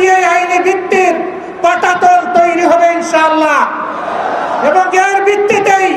দিয়ে আইনি ভিত্তির পটাতন তৈরি হবে ইনশাআল্লাহ। এবং এর ভিত্তিতেই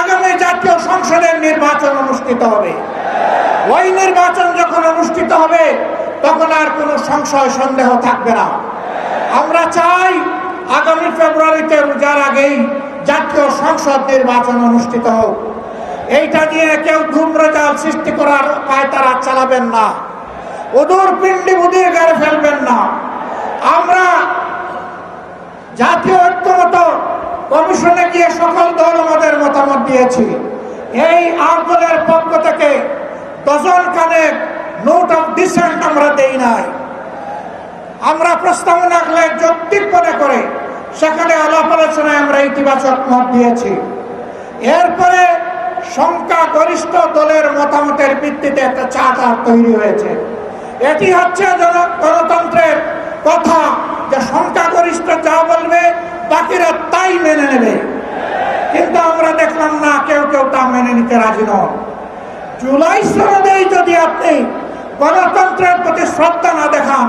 আগামী জাতীয় সংসদের নির্বাচন অনুষ্ঠিত হবে। ওই নির্বাচন যখন অনুষ্ঠিত হবে, তখন আর কোনো সংশয়, সন্দেহ থাকবে না। আমরা চাই আগামী ফেব্রুয়ারিতে রোজার আগেই জাতীয় সংসদ নির্বাচন অনুষ্ঠিত হোক। এইটা নিয়ে কেউ ধূম্রজাল সৃষ্টি করার পায় তারা চালাবেন না। ওদূর পিণ্ডি বুদির গাড়ি ফেলবেন না আমরা জাতীয় ঐক্যমত কমিশনে গিয়ে সকল দল আমাদের মতামত দিয়েছি। এই আট দলের পক্ষ থেকে ডজন কানেক নোট অফ ডিসেন্ট আমরা দেই নাই। আমরা প্রস্তাবনা যৌক্তিক মনে করে সেখানে আলাপ আলোচনায় আমরা ইতিবাচক মত দিয়েছি। এরপরে সংখ্যা গরিষ্ঠ দলের মতামতের ভিত্তিতে একটা চার্টার তৈরি হয়েছে। এটি হচ্ছে গণতন্ত্রের কথা যে সংখ্যাগরিষ্ঠ যা বলবে বাকিরা তাই মেনে নেবে কিন্তু আমরা দেখলাম না কেউ কেউ তা মেনে নিতে রাজি নন। জুলাই সনদেই যদি আপনি গণতন্ত্রের প্রতি শ্রদ্ধা না দেখান,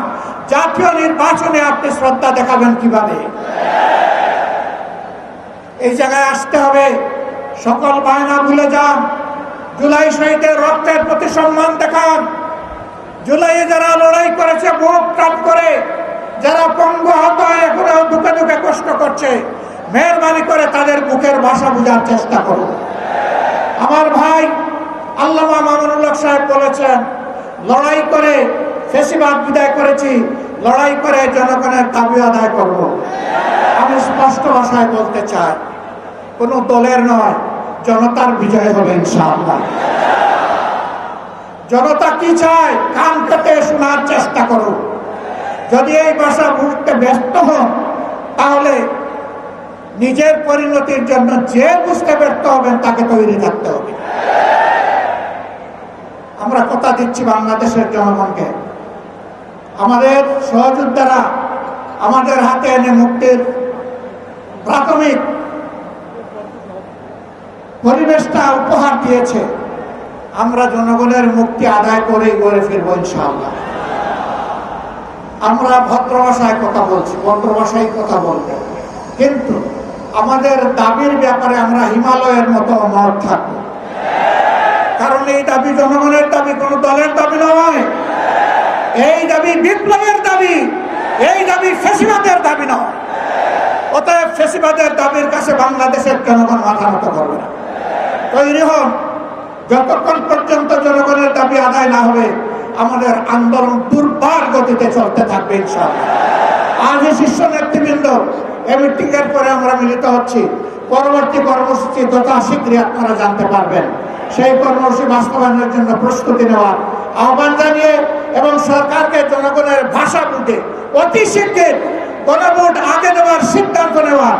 জাতীয় নির্বাচনে আপনি শ্রদ্ধা দেখাবেন কীভাবে? এই জায়গায় আসতে হবে। সকল বায়না ভুলে যান। জুলাই শহীদের রক্তের প্রতি সম্মান দেখান। জুলাইয়ে যারা লড়াই করেছে বুক টাপ করে, যারা পঙ্গু হত এখনও দুঃখে দুঃখে কষ্ট করছে, মেহরবানি করে তাদের বুকের ভাষা বোঝার চেষ্টা করুন। আমার ভাই আল্লামা মামুনুল্লাহ সাহেব বলেছেন, লড়াই করে ফেসিবাদ বিদায় করেছি, লড়াই করে জনগণের দাবি আদায় করব। আমি স্পষ্ট ভাষায় বলতে চাই, কোনো দলের নয়, জনতার বিজয় হবে ইনশাআল্লাহ। জনতা কি চায়? কান পেতে শোনার চেষ্টা করুন। যদি এই ভাষা বুঝতে ব্যস্ত হন, তাহলে নিজের পরিণতির জন্য যে বুঝতে ব্যর্থ হবেন, তাকে তৈরি থাকতে হবে। আমরা কথা দিচ্ছি বাংলাদেশের জনগণকে। আমাদের সহযোদ্ধারা আমাদের হাতে এনে মুক্তির প্রাথমিক পরিবেশটা উপহার দিয়েছে। আমরা জনগণের মুক্তি আদায় করেই গড়ে ফিরবো ইনশাআল্লাহ। আমরা ভদ্র ভাষায় কথা বলছি ভদ্র ভাষায় কথা বলব। কিন্তু আমাদের দাবির ব্যাপারে আমরা হিমালয়ের মতো অমর থাকব। কারণ এই দাবি জনগণের দাবি, কোন দলের দাবি নয়। এই দাবি বিপ্লবের দাবি, এই দাবি ফেসিবাদের দাবি নয়। অতএব ফেসিবাদের দাবির কাছে বাংলাদেশের জনগণ মাথা মতো করবে না। তৈরি হন যতক্ষণ পর্যন্ত জনগণের দাবি আদায় না হবে, আমাদের আন্দোলন দুর্বার গতিতে চলতে থাকবে ইনশাআল্লাহ। আজ শীর্ষ নেতৃবৃন্দ এই মিটিং এর পরে আমরা মিলিত হচ্ছি। পরবর্তী কর্মসূচি যথা শীঘ্রই আপনারা জানতে পারবেন। সেই কর্মসূচি বাস্তবায়নের জন্য প্রস্তুতি নেওয়ার আহ্বান জানিয়ে এবং সরকারকে জনগণের ভাষা বুঝে অতি শীঘ্র গণভোট আগে দেওয়ার সিদ্ধান্ত নেওয়ার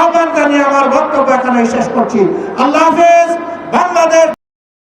আহ্বান জানিয়ে আমার বক্তব্য এখানে শেষ করছি। আল্লাহ হাফেজ, বাংলাদেশ